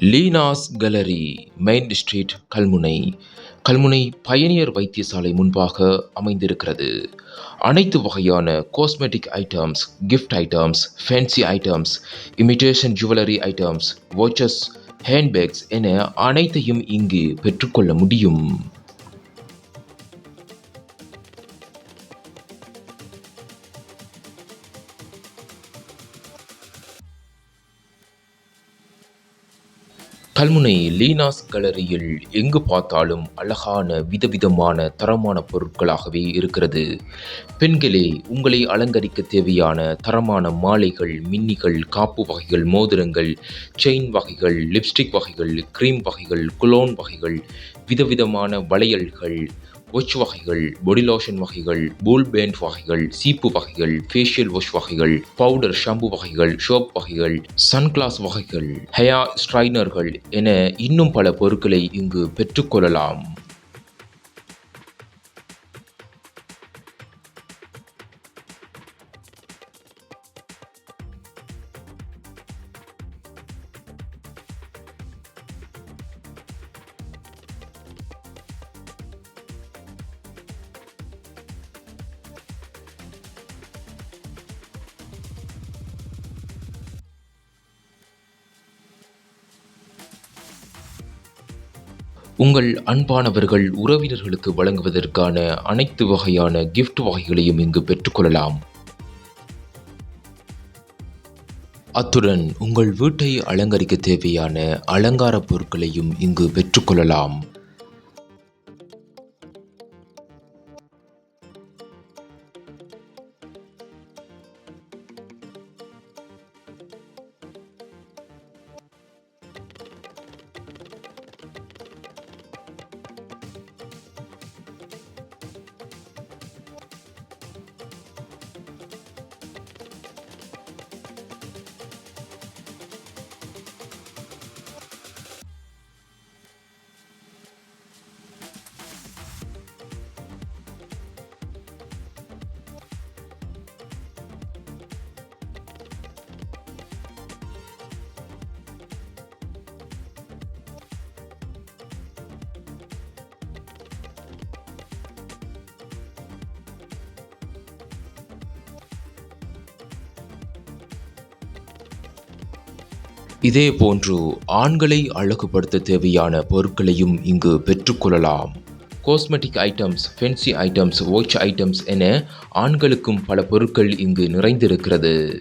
Leena's gallery main street Kalmunai. Kalmunai பயணியர் வைத்தியசாலை முன்பாக அமைந்திருக்கிறது. அனைத்து வகையான cosmetic items gift items fancy items imitation jewellery items watches handbags என அனைத்தையும் இங்கு பெற்றுக்கொள்ள முடியும். கல்முனை லீனாஸ் கேலரியில் எங்கு பார்த்தாலும் அழகான விதவிதமான தரமான பொருட்களாகவே இருக்கிறது. பெண்களே உங்களை அலங்கரிக்க தேவையான தரமான மாலைகள் மின்னிகள் காப்பு வகைகள் மோதிரங்கள் செயின் வகைகள் லிப்ஸ்டிக் வகைகள் க்ரீம் வகைகள் குலோன் வகைகள் விதவிதமான வளையல்கள் வாஷ் வகைகள் பொடி லோஷன் வகைகள் பூல் பேண்ட் வகைகள் சீப்பு வகைகள் ஃபேஷியல் வாஷ் வகைகள் பவுடர் ஷாம்பு வகைகள் ஷோப் வகைகள் சன்கிளாஸ் வகைகள் ஹேர் ஸ்ட்ரைனர்கள் என இன்னும் பல பொருட்களை இங்கு பெற்றுக்கொள்ளலாம் உங்கள் அன்பானவர்கள் உறவினர்களுக்கு வழங்குவதற்கான அனைத்து வகையான கிஃப்ட் வகைகளையும் இங்கு பெற்றுக்கொள்ளலாம் அத்துடன் உங்கள் வீட்டை அலங்கரிக்க தேவையான அலங்கார பொருட்களையும் இங்கு பெற்றுக்கொள்ளலாம் இதே போன்று ஆண்களை அழகுபடுத்த தேவையான பொருட்களையும் இங்கு பெற்றுக்கொள்ளலாம். Cosmetic items fancy items watch items என ஆண்களுக்கும் பல பொருட்கள் இங்கு நிறைந்திருக்கிறது.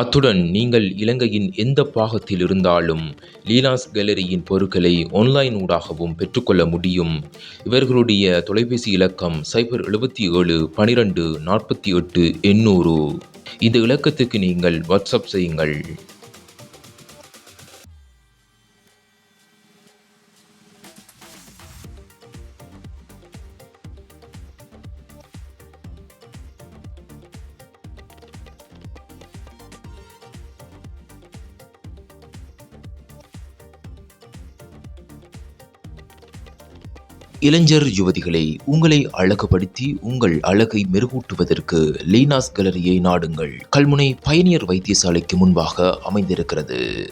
அத்துடன் நீங்கள் இலங்கையின் எந்த பாகத்தில் இருந்தாலும் லீலாஸ் கேலரியின் பொருட்களை ஆன்லைன் ஊடாகவும் பெற்றுக்கொள்ள முடியும். இவர்களுடைய தொலைபேசி இலக்கம் சைபர் எழுபத்தி ஏழு பனிரெண்டு நாற்பத்தி எட்டு எண்ணூறு. இந்த இலக்கத்துக்கு நீங்கள் வாட்ஸ்அப் செய்யுங்கள். இளைஞர் யுவதிகளை உங்களை அழகுபடுத்தி உங்கள் அழகை மெருகூட்டுவதற்கு லீனாஸ் கேலரியை நாடுங்கள். கல்முனை பயணியர் வைத்தியசாலைக்கு முன்பாக அமைந்திருக்கிறது.